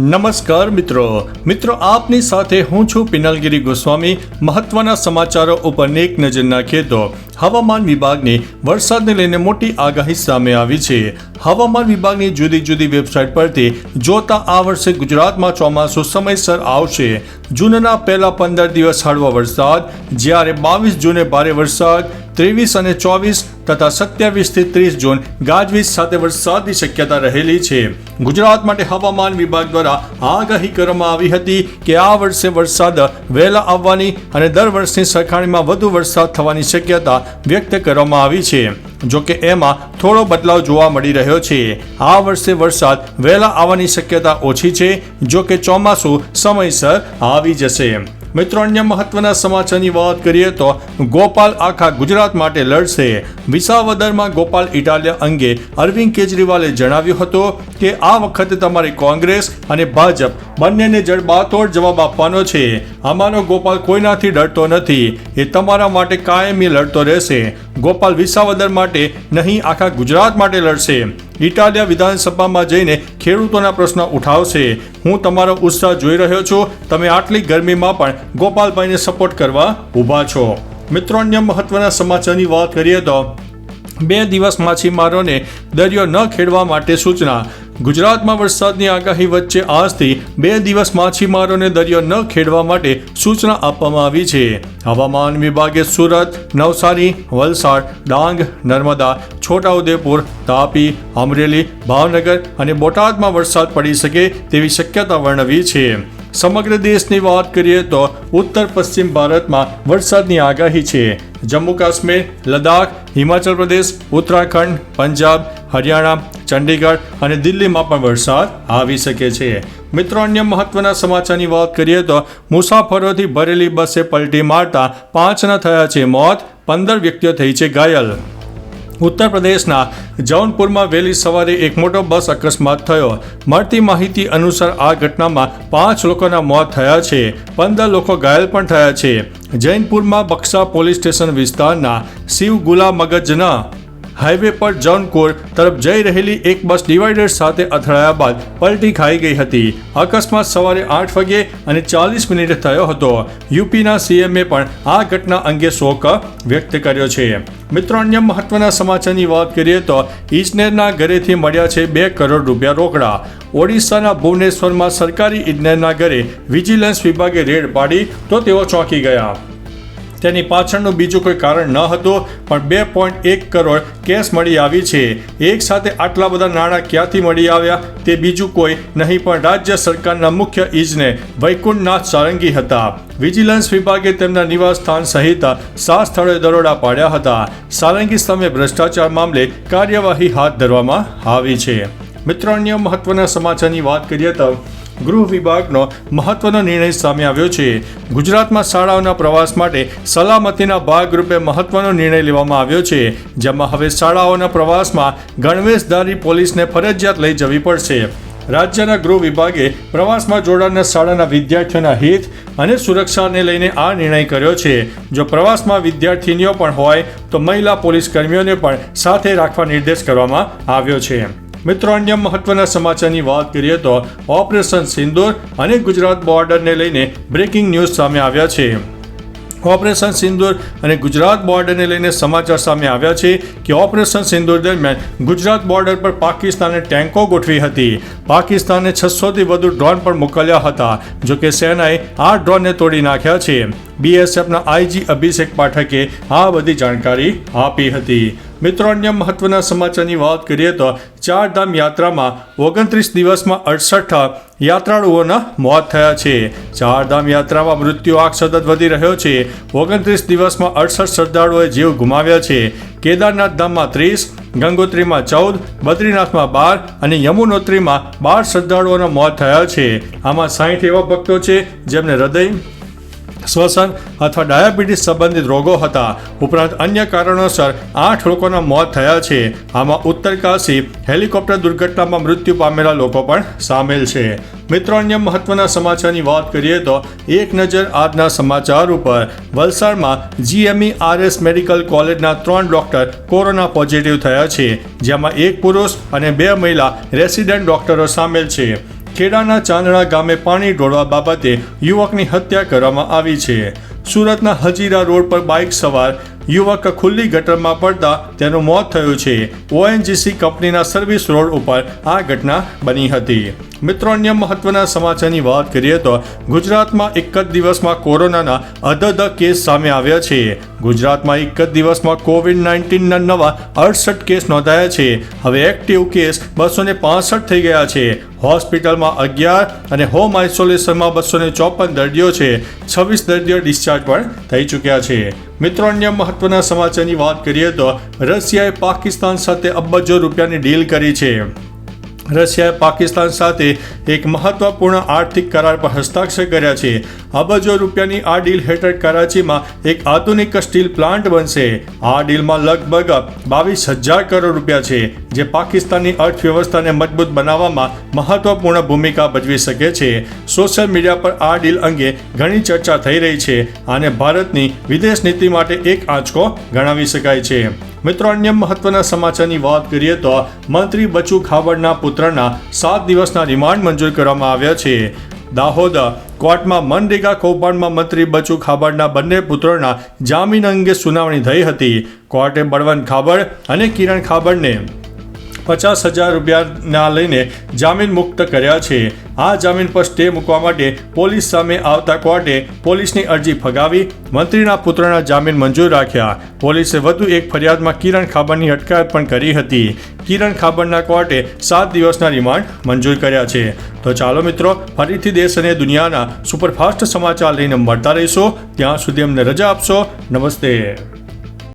નમસ્કાર મિત્રો. મિત્રો, આપની સાથે હું છું પિનલગીરી ગોસ્વામી. મહત્વના સમાચારો ઉપર એક નજર નાખીએ તો હવામાન વિભાગની વરસાદને લઈને મોટી આગાહી સામે આવી છે. હવામાન વિભાગની જુદી જુદી વેબસાઇટ પરથી જોતા આ વર્ષે ગુજરાતમાં ચોમાસું સમયસર આવશે. જૂનના પહેલા પંદર દિવસ હળવો વરસાદ, જ્યારે બાવીસ જૂને ભારે વરસાદ, ત્રેવીસ અને ચોવીસ તથા સત્યાવીસથી ત્રીસ જૂન ગાજવીજ સાથે વરસાદની શક્યતા રહેલી છે. ગુજરાત માટે હવામાન વિભાગ દ્વારા આગાહી કરવામાં આવી હતી કે આ વર્ષે વરસાદ વહેલા આવવાની અને દર વર્ષની સરખામણીમાં વધુ વરસાદ થવાની શક્યતા વ્યક્ત કરવામાં આવી છે. જો કે એમાં થોડો બદલાવ જોવા મળી રહ્યો છે. આ વર્ષે વરસાદ વહેલા આવવાની શક્યતા ઓછી છે જો કે ચોમાસું સમયસર આવી જશે. મિત્રો, અન્ય મહત્વના સમાચારની વાત કરીએ તો ગોપાલ આખા ગુજરાત માટે લડશે. વિસાવદરમાં ગોપાલ ઇટાલિયા અંગે અરવિંદ કેજરીવાલે જણાવ્યું હતું કે આ વખતે તમારી કોંગ્રેસ અને ભાજપ બંનેને જડબાતોડ જવાબ આપવાનો છે. આમાંનો ગોપાલ કોઈનાથી ડરતો નથી. એ તમારા માટે કાયમી લડતો રહેશે. ગોપાલ વિસાવદર માટે નહીં, આખા ગુજરાત માટે લડશે. ઇટાલિયા વિધાનસભામાં જઈને ખેડૂતોના પ્રશ્ન ઉઠાવશે. હું તમારો ઉત્સાહ જોઈ રહ્યો છું. તમે આટલી ગરમીમાં પણ ગોપાલભાઈને સપોર્ટ કરવા ઊભા છો. મિત્રો, અન્ય મહત્વના સમાચારની વાત કરીએ તો, બે દિવસ માછીમારોને દરિયો ન ખેડવા માટે સૂચના. ગુજરાતમાં વરસાદની આગાહી વચ્ચે આજથી બે દિવસ માછીમારોને દરિયો ન ખેડવા માટે સૂચના આપવામાં આવી છે. હવામાન વિભાગે સુરત, નવસારી, વલસાડ, ડાંગ, નર્મદા, છોટાઉદેપુર, તાપી, અમરેલી, ભાવનગર અને બોટાદમાં વરસાદ પડી શકે તેવી શક્યતા વર્ણવી છે. સમગ્ર દેશની વાત કરીએ તો ઉત્તર પશ્ચિમ ભારતમાં વરસાદની આગાહી છે. જમ્મુ કાશ્મીર, લદ્દાખ, હિમાચલ પ્રદેશ, ઉત્તરાખંડ, પંજાબ, હરિયાણા ચંડીગઢ અને દિલ્હીમાં પણ વરસાદ આવી શકે છે. મિત્રો, અન્ય મહત્વના સમાચારની વાત કરીએ તો મુસાફરોથી ભરેલી બસે પલટી મારતા પાંચના થયા છે મોત, પંદર વ્યક્તિઓ થઈ છે ઘાયલ. ઉત્તર પ્રદેશના જૌનપુરમાં વહેલી સવારે એક મોટો બસ અકસ્માત થયો. મળતી માહિતી અનુસાર આ ઘટનામાં પાંચ લોકોના મોત થયા છે, પંદર લોકો ઘાયલ પણ થયા છે. જૈનપુરમાં બક્સા પોલીસ સ્ટેશન વિસ્તારના શિવ ગુલા મગજના હાઈવે પર જૌનકોર તરફ જઈ રહેલી એક બસ ડિવાઈડર સાથે અથડાયા બાદ પલટી ખાઈ ગઈ હતી. અકસ્માત સવારે આઠ વાગે અને ચાલીસ મિનિટે થયો હતો. યુપીના સીએમએ પણ આ ઘટના અંગે શોક વ્યક્ત કર્યો છે. મિત્રો, અન્ય મહત્વના સમાચારની વાત કરીએ તો ઇજનેરના ઘરેથી મળ્યા છે બે કરોડ રૂપિયા રોકડા. ઓડિશાના ભુવનેશ્વરમાં સરકારી ઇજનેરના ઘરે વિજિલન્સ વિભાગે રેડ પાડી તો તેઓ ચોંકી ગયા. તેની પાછળનું બીજું કોઈ કારણ ન હતું, પણ બે પોઈન્ટ એક કરોડ કેશ મળી આવી છે. એક સાથે આટલા બધા નાણાં ક્યાંથી મળી આવ્યા, તે બીજું કોઈ નહીં, પણ રાજ્ય સરકારના મુખ્ય ઇજને વૈકુંઠનાથ સારંગી હતા. વિજિલન્સ વિભાગે તેમના નિવાસ સ્થાન સહિત સાત સ્થળોએ દરોડા પાડ્યા હતા. સારંગી સામે ભ્રષ્ટાચાર મામલે કાર્યવાહી હાથ ધરવામાં આવી છે. મિત્રો, અન્ય મહત્વના સમાચારની વાત કરીએ તો ગૃહ વિભાગનો મહત્વનો નિર્ણય સામે આવ્યો છે. ગુજરાતમાં શાળાઓના પ્રવાસ માટે સલામતીના ભાગરૂપે મહત્વનો નિર્ણય લેવામાં આવ્યો છે. જેમાં હવે શાળાઓના પ્રવાસમાં ગણવેશધારી પોલીસને ફરજિયાત લઈ જવી પડશે. રાજ્યના ગૃહ વિભાગે પ્રવાસમાં જોડાનાર શાળાના વિદ્યાર્થીઓના હિત અને સુરક્ષાને લઈને આ નિર્ણય કર્યો છે. જો પ્રવાસમાં વિદ્યાર્થીનીઓ પણ હોય, તો મહિલા પોલીસ કર્મીઓને પણ સાથે રાખવા નિર્દેશ કરવામાં આવ્યો છે. મિત્રો, અન્ય મહત્વના સમાચારની વાત કરીએ તો ઓપરેશન સિંદૂર અને ગુજરાત બોર્ડરને લઈને બ્રેકિંગ ન્યૂઝ સામે આવ્યા છે. ઓપરેશન સિંદૂર અને ગુજરાત બોર્ડરને લઈને સમાચાર સામે આવ્યા છે કે ઓપરેશન સિંદૂર દરમિયાન ગુજરાત બોર્ડર પર પાકિસ્તાને ટેન્કો ગોઠવી હતી. પાકિસ્તાને છસોથી વધુ ડ્રોન પણ મોકલ્યા હતા, જો કે સેનાએ આ ડ્રોનને તોડી નાખ્યા છે. બીએસએફના આઈજી અભિષેક પાઠકે આ બધી જાણકારી આપી હતી. મિત્રો, અન્ય મહત્વના સમાચારની વાત કરીએ તો ચારધામ યાત્રામાં ઓગણત્રીસ દિવસમાં અડસઠ યાત્રાળુઓના મોત થયા છે. ચારધામ યાત્રામાં મૃત્યુ આંક સતત વધી રહ્યો છે. ઓગણત્રીસ દિવસમાં અડસઠ શ્રદ્ધાળુઓએ જીવ ગુમાવ્યા છે. કેદારનાથ ધામમાં ત્રીસ, ગંગોત્રીમાં ચૌદ, બદ્રીનાથમાં બાર અને યમુનોત્રીમાં બાર શ્રદ્ધાળુઓના મોત થયા છે. આમાં સાહીઠ એવા ભક્તો છે જેમને હૃદય શ્વસન અથવા ડાયાબિટીસ સંબંધિત રોગો હતા. ઉપરાંત અન્ય કારણોસર આઠ લોકોના મોત થયા છે. આમાં ઉત્તરકાશી હેલિકોપ્ટર દુર્ઘટનામાં મૃત્યુ પામેલા લોકો પણ સામેલ છે. મિત્રો, અન્ય મહત્વના સમાચારની વાત કરીએ તો એક નજર આજના સમાચાર ઉપર. વલસાડમાં જીએમઈ આરએસ મેડિકલ કોલેજના ત્રણ ડોક્ટર કોરોના પોઝિટિવ થયા છે, જેમાં એક પુરુષ અને બે મહિલા રેસિડેન્ટ ડોક્ટરો સામેલ છે. ખેડાના ચાંદણા ગામે પાણી ઢોળવા બાબતે યુવકની હત્યા કરવામાં આવી છે. સુરતના હજીરા રોડ પર બાઇક સવાર યુવક ખુલ્લી ગટરમાં પડતા તેનું મોત થયું છે. ઓએનજીસી કંપનીના સર્વિસ રોડ ઉપર આ ઘટના બની હતી. મિત્રો, અન્ય મહત્વના સમાચારની વાત કરીએ તો ગુજરાતમાં એક જ દિવસમાં કોરોનાના અધદ કેસ સામે આવ્યા છે. ગુજરાતમાં એક જ દિવસમાં કોવિડ નાઇન્ટીનના નવા અડસઠ કેસ નોંધાયા છે. હવે એક્ટિવ કેસ બસો ને થઈ ગયા છે. હોસ્પિટલમાં અગિયાર અને હોમ આઇસોલેશનમાં બસો ને ચોપન દર્દીઓ છે. છવ્વીસ દર્દીઓ ડિસ્ચાર્જ પણ થઈ ચૂક્યા છે. મિત્રો, અન્ય મહત્વના સમાચારની વાત કરીએ તો રશિયાએ પાકિસ્તાન સાથે અબજો રૂપિયાની ડીલ કરી છે. રશિયાએ પાકિસ્તાન સાથે એક મહત્વપૂર્ણ આર્થિક કરાર પર હસ્તાક્ષર કર્યા છે. અબજો રૂપિયાની આ ડીલ હેઠળ કરાચીમાં એક આધુનિક સ્ટીલ પ્લાન્ટ બનશે. આ ડીલમાં લગભગ બાવીસ હજાર કરોડ રૂપિયા છે, જે પાકિસ્તાનની અર્થવ્યવસ્થાને મજબૂત બનાવવામાં મહત્વપૂર્ણ ભૂમિકા ભજવી શકે છે. સોશિયલ મીડિયા પર આ ડીલ અંગે ઘણી ચર્ચા થઈ રહી છે અને ભારતની વિદેશ નીતિ માટે એક આંચકો ગણાવી શકાય છે. મિત્રો, અન્ય મહત્વના સમાચારની વાત કરીએ તો મંત્રી બચુ ખાબડના પુત્રના સાત દિવસના રિમાન્ડ મંજૂર કરવામાં આવ્યા છે. દાહોદ કોર્ટમાં મનરેગા કૌભાંડમાં મંત્રી બચુ ખાબડના બંને પુત્રોના જામીન અંગે સુનાવણી થઈ હતી. કોર્ટે બળવંત ખાબડ અને કિરણ ખાબડને પચાસ હજાર રૂપિયાના લઈને જામીન મુક્ત કર્યા છે. આ જામીન પર સ્ટે મૂકવા માટે પોલીસ સામે આવતા કોર્ટે પોલીસની અરજી ફગાવી, મંત્રીના પુત્રના જામીન મંજૂર રાખ્યા. પોલીસે વધુ એક ફરિયાદમાં કિરણ ખાબરની અટકાયત પણ કરી હતી. કિરણ ખાબરના કોર્ટે સાત દિવસના રિમાન્ડ મંજૂર કર્યા છે. તો ચાલો મિત્રો, ફરીથી દેશ અને દુનિયાના સુપરફાસ્ટ સમાચાર લઈને મળતા રહીશો. ત્યાં સુધી અમને રજા આપશો. નમસ્તે.